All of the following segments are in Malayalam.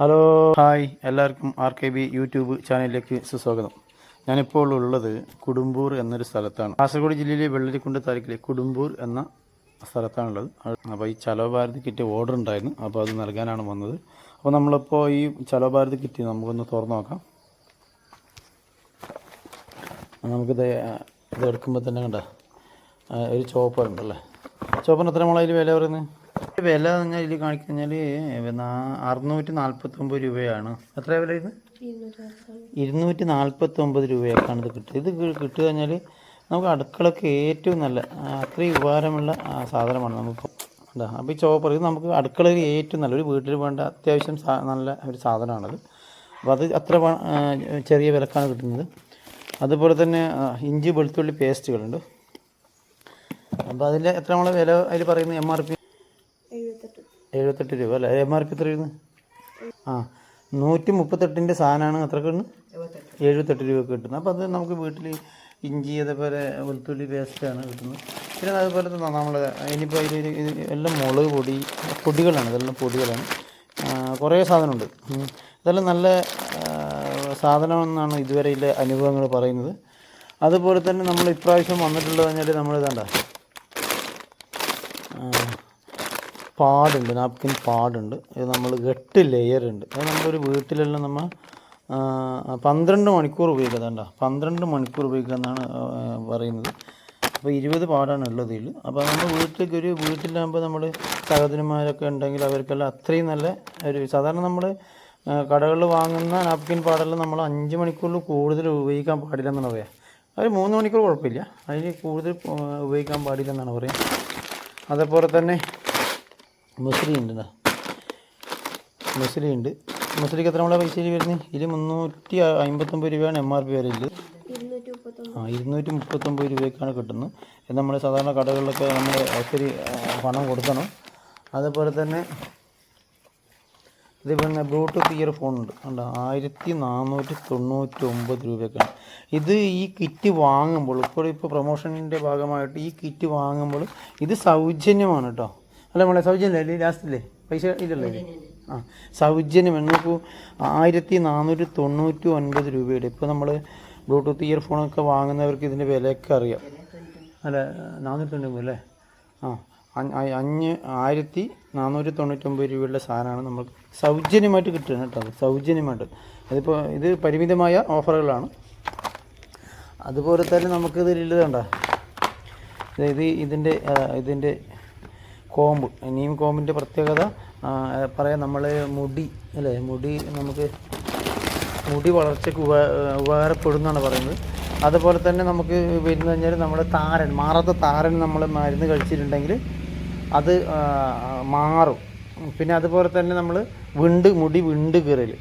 ഹലോ. ഹായ്. എല്ലാവർക്കും ആർ കെ ബി യൂട്യൂബ് ചാനലിലേക്ക് സുസ്വാഗതം. ഞാനിപ്പോൾ ഉള്ളത് കുടുംബൂർ എന്നൊരു സ്ഥലത്താണ്. കാസർഗോഡ് ജില്ലയിലെ വെള്ളരിക്കുണ്ട് താലൂക്കിലെ കുടുംബൂർ എന്ന സ്ഥലത്താണുള്ളത്. അപ്പോൾ ഈ ചലോ ഭാരത് കിറ്റ് ഓർഡർ ഉണ്ടായിരുന്നു. അപ്പോൾ അത് നൽകാനാണ് വന്നത്. അപ്പോൾ നമ്മളിപ്പോൾ ഈ ചലോ ഭാരത് കിറ്റ് നമുക്കൊന്ന് തുറന്നു നോക്കാം. നമുക്കിത് ഇത് എടുക്കുമ്പോൾ തന്നെ കണ്ട? ഒരു ചോപ്പർ ഉണ്ടല്ലേ ചോപ്പറിന് എത്ര മുളയിൽ വില പറയുന്നത്? വില നിങ്ങൾ ഇതിൽ കാണിക്കഴിഞ്ഞാൽ അറുന്നൂറ്റി നാൽപ്പത്തൊമ്പത് രൂപയാണ്. എത്ര വില ഇത്? ഇരുന്നൂറ്റി നാൽപ്പത്തൊമ്പത് രൂപയൊക്കെയാണ് ഇത് കിട്ടുക. ഇത് കിട്ടുക കഴിഞ്ഞാൽ നമുക്ക് അടുക്കളക്ക് ഏറ്റവും നല്ല അത്രയും ഉപകാരമുള്ള സാധനമാണ് നമുക്ക്. എന്താ അപ്പോൾ ഈ ചോപ്പർ ഇത് നമുക്ക് അടുക്കളയിൽ ഏറ്റവും നല്ല ഒരു വീട്ടിൽ വേണ്ട അത്യാവശ്യം നല്ല ഒരു സാധനമാണത്. അപ്പോൾ അത് അത്ര ചെറിയ വിലക്കാണ് കിട്ടുന്നത്. അതുപോലെ തന്നെ ഇഞ്ചി വെളുത്തുള്ളി പേസ്റ്റുകളുണ്ട്. അപ്പോൾ അതിന്റെ എത്ര നമ്മളെ വില അതിൽ പറയുന്നത്? എം ആർ പി എഴുപത്തെട്ട് രൂപ അല്ലേ? എം ആർ പി എത്ര വരുന്നത് ആ നൂറ്റി മുപ്പത്തെട്ടിന്റെ സാധനമാണ് എത്രക്ക് എഴുപത്തെട്ട്. രൂപ കിട്ടുന്നത്. അപ്പോൾ അത് നമുക്ക് വീട്ടിൽ ഇഞ്ചി അതേപോലെ വെളുത്തുള്ളി പേസ്റ്റാണ് കിട്ടുന്നത്. പിന്നെ അതുപോലെ തന്നെ നമ്മൾ ഇനിയിപ്പോൾ ഇതിൽ ഇത് എല്ലാം മുളക് പൊടി പൊടികളാണ്. ഇതെല്ലാം പൊടികളാണ്. കുറേ സാധനമുണ്ട്. ഇതെല്ലാം നല്ല സാധനമെന്നാണ് ഇതുവരെ അനുഭവങ്ങൾ പറയുന്നത്. അതുപോലെ തന്നെ നമ്മൾ ഇപ്രാവശ്യം വന്നിട്ടുള്ളത് പറഞ്ഞാൽ നമ്മൾ ഇതാണ്ട പാടുണ്ട് നാപ്കിൻ പാടുണ്ട്. ഇത് നമ്മൾ എട്ട് ലെയർ ഉണ്ട്. അത് നമ്മളൊരു വീട്ടിലെല്ലാം നമ്മൾ പന്ത്രണ്ട് മണിക്കൂർ ഉപയോഗിക്കുന്നുണ്ട പന്ത്രണ്ട് മണിക്കൂർ ഉപയോഗിക്കുന്നതാണ് പറയുന്നത്. അപ്പോൾ ഇരുപത് പാടാണ് ഉള്ളത് ഇതിൽ അപ്പോൾ നമ്മൾ വീട്ടിലേക്ക് ഒരു വീട്ടിലാകുമ്പോൾ നമ്മൾ സഹോദരന്മാരൊക്കെ ഉണ്ടെങ്കിൽ അവർക്കെല്ലാം അത്രയും നല്ല ഒരു സാധാരണ നമ്മൾ കടകളിൽ വാങ്ങുന്ന നാപ്കിൻ പാടെല്ലാം നമ്മൾ അഞ്ച് മണിക്കൂറിൽ കൂടുതൽ ഉപയോഗിക്കാൻ പാടില്ല എന്നാണ് പറയുക അത് മൂന്ന് മണിക്കൂർ കുഴപ്പമില്ല. അതിൽ കൂടുതൽ ഉപയോഗിക്കാൻ പാടില്ല എന്നാണ് പറയുക അതേപോലെ തന്നെ മുസ്ലി ഉണ്ട് മുസ്ലി ഉണ്ട് മുസ്ലിക്ക് എത്ര നമ്മളെ പൈസ വരുന്നത് ഇതിൽ മുന്നൂറ്റി അമ്പത്തൊമ്പത് രൂപയാണ് എം ആർ പി വരയിൽ ആ ഇരുന്നൂറ്റി മുപ്പത്തൊമ്പത് രൂപയ്ക്കാണ് കിട്ടുന്നത്. ഇത് നമ്മൾ സാധാരണ കടകളിലൊക്കെ നമ്മൾ ഒത്തിരി പണം കൊടുക്കണം. അതുപോലെ തന്നെ ഇത് പിന്നെ ബ്ലൂടൂത്ത് ഇയർ ഫോൺ ഉണ്ട് കണ്ടോ? ആയിരത്തി നാനൂറ്റി തൊണ്ണൂറ്റി ഒമ്പത് രൂപയൊക്കെയാണ് ഇത് ഈ കിറ്റ് വാങ്ങുമ്പോൾ ഇപ്പോൾ ഇപ്പോൾ പ്രൊമോഷന്റെ ഭാഗമായിട്ട് ഈ കിറ്റ് വാങ്ങുമ്പോൾ ഇത് സൗജന്യമാണ് കേട്ടോ അല്ല നമ്മളെ സൗജന്യമല്ലേ ലാസ്റ്റില്ലേ? പൈസ ഇല്ലല്ലേ ആ സൗജന്യം എന്നിപ്പോൾ ആയിരത്തി നാനൂറ്റി തൊണ്ണൂറ്റി ഒൻപത് രൂപയുടെ ഇപ്പോൾ നമ്മൾ ബ്ലൂടൂത്ത് ഇയർ ഫോണൊക്കെ വാങ്ങുന്നവർക്ക് ഇതിന്റെ വിലയൊക്കെ അറിയാം. അല്ല നാനൂറ്റി തൊണ്ണൂറ് അല്ലേ? ആ അഞ്ഞ് ആയിരത്തി നാനൂറ്റി തൊണ്ണൂറ്റൊമ്പത് രൂപയുടെ സാധനമാണ് നമുക്ക് സൗജന്യമായിട്ട് കിട്ടുന്നത് കേട്ടോ സൗജന്യമായിട്ട്. അതിപ്പോൾ ഇത് പരിമിതമായ ഓഫറുകളാണ്. അതുപോലെ തന്നെ നമുക്കിത് ഇതിലുള്ളതുണ്ട ഇത് ഇതിന്റെ ഇതിന്റെ കോമ്പ് നീം കോമ്പിന്റെ പ്രത്യേകത പറയാം നമ്മൾ മുടി അല്ലേ? മുടി നമുക്ക് മുടി വളർച്ചയ്ക്ക് ഉപ ഉപകാരപ്പെടുന്നതാണ് പറയുന്നത്. അതുപോലെ തന്നെ നമുക്ക് വരുന്ന കഴിഞ്ഞാൽ നമ്മുടെ താരൻ മാറാത്ത താരൻ നമ്മൾ മരുന്ന് കഴിച്ചിട്ടുണ്ടെങ്കിൽ അത് മാറും. പിന്നെ അതുപോലെ തന്നെ നമ്മൾ വിണ്ട് മുടി വിണ്ട് കീറൽ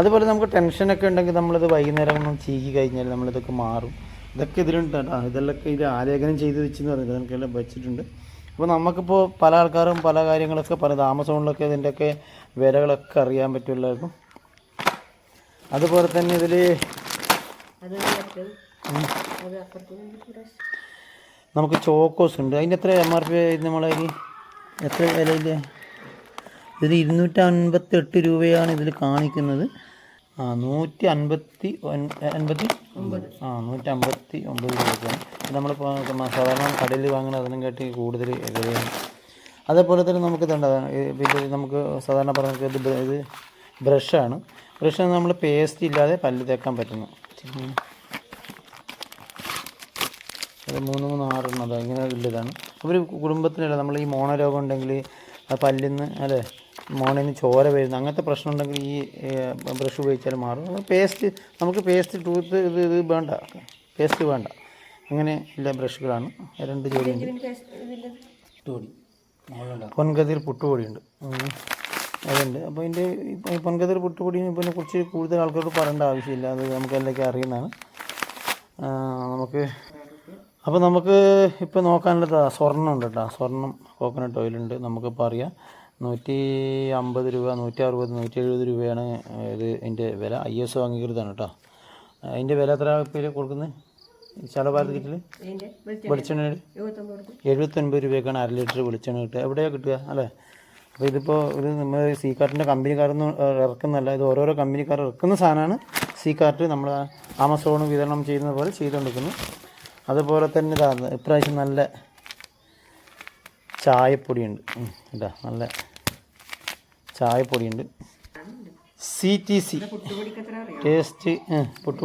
അതുപോലെ നമുക്ക് ടെൻഷനൊക്കെ ഉണ്ടെങ്കിൽ നമ്മളിത് വൈകുന്നേരം ഒന്നും ചീകി കഴിഞ്ഞാൽ നമ്മളിതൊക്കെ മാറും. ഇതൊക്കെ ഇതിലുണ്ട് കേട്ടോ ഇതെല്ലാം ഇത് ആലേഖനം ചെയ്ത് വെച്ചെന്ന് പറയുന്നത് നമുക്കെല്ലാം വെച്ചിട്ടുണ്ട്. അപ്പോൾ നമുക്കിപ്പോൾ പല ആൾക്കാരും പല കാര്യങ്ങളൊക്കെ പറയും. ആമസോണിലൊക്കെ ഇതിന്റെയൊക്കെ വിലകളൊക്കെ അറിയാൻ പറ്റുമല്ലായിരുന്നു അതുപോലെ തന്നെ ഇതിൽ നമുക്ക് ചോക്കോസ് ഉണ്ട്. അതിന്റെ എത്ര എം ആർ പി നമ്മളെ എത്ര വിലയില്ലേ ഇതിൽ ഇരുന്നൂറ്റി അൻപത്തി എട്ട് രൂപയാണ് ഇതിൽ കാണിക്കുന്നത്. ആ നൂറ്റി അൻപത്തി അൻപത്തി ആ നൂറ്റി അമ്പത്തി ഒമ്പത് രൂപയ്ക്കാണ് ഇത് നമ്മളിപ്പോൾ സാധാരണ കടയിൽ വാങ്ങുന്ന അതിനും കാട്ടി കൂടുതൽ വിലയാണ്. അതേപോലെ തന്നെ നമുക്ക് ഇതുണ്ട്. പിന്നെ നമുക്ക് സാധാരണ പറഞ്ഞ ഇത് ഇത് ബ്രഷാണ്. ബ്രഷ് നമ്മൾ പേസ്റ്റ് ഇല്ലാതെ പല്ല് തേക്കാൻ പറ്റുന്നു. അത് മൂന്ന് മൂന്ന് ആറെണ്ണം അതാ ഇങ്ങനെ ഉള്ളതാണ്. ഒരു കുടുംബത്തിനല്ല നമ്മൾ ഈ മോണരോഗം ഉണ്ടെങ്കിൽ ആ പല്ലിന്ന് അല്ലേ? മോണിന്ന് ചോര വരുന്നത് അങ്ങനത്തെ പ്രശ്നം ഉണ്ടെങ്കിൽ ഈ ബ്രഷ് ഉപയോഗിച്ചാൽ മാറും. പേസ്റ്റ് നമുക്ക് പേസ്റ്റ് ടൂത്ത് ഇത് ഇത് വേണ്ട. പേസ്റ്റ് വേണ്ട. അങ്ങനെ എല്ലാ ബ്രഷുകളാണ്. രണ്ട് ജോഡിയുണ്ട് ജോഡി. പൊൻകതിർ പുട്ടുപൊടിയുണ്ട്. അതുണ്ട്. അപ്പോൾ ഇതിന്റെ ഈ പൊൻകതിർ പുട്ടുപൊടിയെ പിന്നെ കുറിച്ച് കൂടുതൽ ആൾക്കാരോട് പറയേണ്ട ആവശ്യമില്ല. അത് നമുക്ക് എല്ലാവർക്കും അറിയുന്നതാണ്. നമുക്ക് അപ്പോൾ നമുക്ക് ഇപ്പോൾ നോക്കാനുള്ളത് സ്വർണം ഉണ്ട് കേട്ടോ. സ്വർണം കോക്കനട്ട് ഓയിലുണ്ട് നമുക്കിപ്പോൾ അറിയാം. നൂറ്റി അമ്പത് രൂപ നൂറ്റി അറുപത് നൂറ്റി എഴുപത് രൂപയാണ് ഇത് ഇതിന്റെ വില. ഐ എസ് ഒ അംഗീകൃതമാണ് കേട്ടോ. അതിന്റെ വില എത്ര പേര് കൊടുക്കുന്നത്? ശലഭാരത് കിറ്റിൽ വെളിച്ചെണ്ണ എഴുപത്തൊൻപത് രൂപയ്ക്കാണ് അര ലിറ്റർ വെളിച്ചെണ്ണ കിട്ടുക. എവിടെയാണ് കിട്ടുക അല്ലേ? അപ്പോൾ ഇതിപ്പോൾ ഇത് നമ്മൾ സി കാർട്ടിന്റെ കമ്പനിക്കാരൊന്നും ഇറക്കുന്നതല്ല. ഇത് ഓരോരോ കമ്പനിക്കാർ ഇറക്കുന്ന സാധനമാണ് സി കാർട്ട്. നമ്മൾ ആമസോൺ വിതരണം ചെയ്യുന്ന പോലെ ചെയ്തുകൊണ്ടിരിക്കുന്നു. അതുപോലെ തന്നെ ഇതാ ഇപ്രാവശ്യം നല്ല ചായപ്പൊടിയുണ്ട്. കേട്ടോ ഇതാ നല്ല ചായപ്പൊടിയുണ്ട്. C T C taste puttu.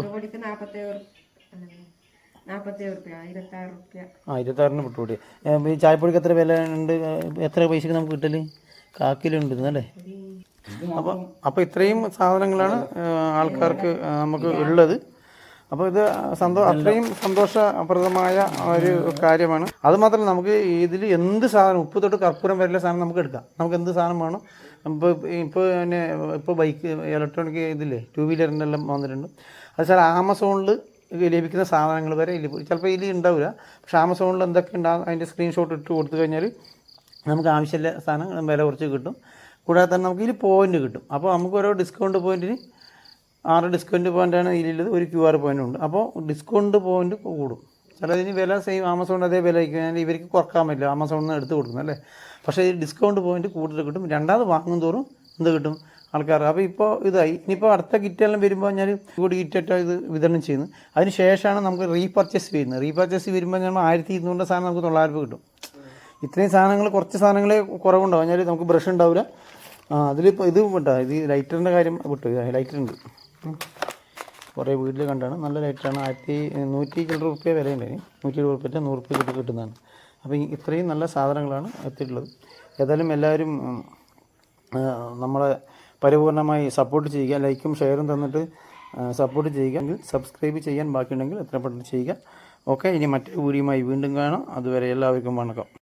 ആ ഇരുപത്താറിന് പുട്ടുപൊടി. ഈ ചായപ്പൊടിക്ക് എത്ര വില ഉണ്ട്? എത്ര പൈസക്ക് നമുക്ക് കിട്ടൽ? കാക്കിലുണ്ട് അല്ലേ? അപ്പോൾ അപ്പോൾ ഇത്രയും സാധനങ്ങളാണ് ആൾക്കാർക്ക് നമുക്ക് ഉള്ളത്. അപ്പോൾ ഇത് സന്തോ അത്രയും സന്തോഷപ്രദമായ ഒരു കാര്യമാണ്. അത് മാത്രമല്ല നമുക്ക് ഇതിൽ എന്ത് സാധനം ഉപ്പ് തൊട്ട് കർപ്പൂരം വരെയുള്ള സാധനം നമുക്ക് എടുക്കാം. നമുക്ക് എന്ത് സാധനം വേണം ഇപ്പോൾ ഇപ്പോൾ പിന്നെ ഇപ്പോൾ ബൈക്ക് ഇലക്ട്രോണിക് ഇതില്ലേ ടു വീലറിന്റെ എല്ലാം വന്നിട്ടുണ്ട്. അത് സാർ ആമസോണിൽ ലഭിക്കുന്ന സാധനങ്ങൾ വരെ ഇല്ല. ചിലപ്പോൾ ഇതിൽ ഉണ്ടാവില്ല പക്ഷേ ആമസോണിൽ എന്തൊക്കെ ഉണ്ടാകും അതിന്റെ സ്ക്രീൻഷോട്ട് ഇട്ട് കൊടുത്തു കഴിഞ്ഞാൽ നമുക്ക് ആവശ്യമില്ല സാധനം വില കുറച്ച് കിട്ടും. കൂടാതെ തന്നെ നമുക്ക് ഇതിൽ പോയിന്റ് കിട്ടും. അപ്പോൾ നമുക്ക് ഓരോ ഡിസ്കൗണ്ട് പോയിന്റിന് ആറ് ഡിസ്കൗണ്ട് പോയിന്റാണ് ഇതിലുള്ളത്. ഒരു ക്യു ആർ പോയിന്റ് ഉണ്ട്. അപ്പോൾ ഡിസ്കൗണ്ട് പോയിന്റ് കൂടും. ചിലതിന് വില സെയിം ആമസോൺ അതേ വില ആയിരിക്കും. ഇവർക്ക് കുറയ്ക്കാൻ പറ്റില്ല. ആമസോണിൽ നിന്ന് എടുത്ത് കൊടുക്കുന്നത് അല്ലേ? പക്ഷേ ഈ ഡിസ്കൗണ്ട് പോയിന്റ് കൂടുതൽ കിട്ടും. രണ്ടാമത് വാങ്ങും തോറും എന്ത് കിട്ടും? ആൾക്കാർ അപ്പോൾ ഇപ്പോൾ ഇതായി. ഇനിയിപ്പോൾ അടുത്ത കിറ്റെല്ലാം വരുമ്പോൾ ഞാൻ കൂടി കിറ്റായിട്ട് ഇത് വിതരണം ചെയ്യുന്നു. അതിന് ശേഷമാണ് നമുക്ക് റീപർച്ചേസ് ചെയ്യുന്നത് റീപർച്ചേസ് വരുമ്പോൾ നമ്മൾ ആയിരത്തി ഇരുന്നൂറിന്റെ സാധനം നമുക്ക് തൊള്ളായിരം രൂപ കിട്ടും. ഇത്രയും സാധനങ്ങൾ കുറച്ച് സാധനങ്ങളെ കുറവുണ്ടാവും. ഞാൻ നമുക്ക് ബ്രഷ് ഉണ്ടാവില്ല. അതിലിപ്പോൾ ഇത് വിട്ടോ ഇത് ലൈറ്ററിന്റെ കാര്യം വിട്ടു. ഉം. കുറേ വീട്ടിൽ കണ്ടാണ്. നല്ല ലൈറ്റാണ് ആയിരത്തി നൂറ്റി ചില്ലറ റുപ്യ വില ഉണ്ടായി നൂറ്റി ഇരുപത് റുപ്യ നൂറ് റുപ്യ കിട്ടി കിട്ടുന്നതാണ്. അപ്പോൾ ഇത്രയും നല്ല സാധനങ്ങളാണ് എത്തിയിട്ടുള്ളത്. ഏതായാലും എല്ലാവരും നമ്മളെ പരിപൂർണമായി സപ്പോർട്ട് ചെയ്യുക ലൈക്കും ഷെയറും തന്നിട്ട് സപ്പോർട്ട് ചെയ്യുക. അല്ലെങ്കിൽ സബ്സ്ക്രൈബ് ചെയ്യാൻ ബാക്കിയുണ്ടെങ്കിൽ എത്ര പെട്ടെന്ന് ചെയ്യുക. ഓക്കെ ഇനി മറ്റൊരു വീഡിയോയുമായി വീണ്ടും കാണാം. അതുവരെ എല്ലാവർക്കും വണക്കം.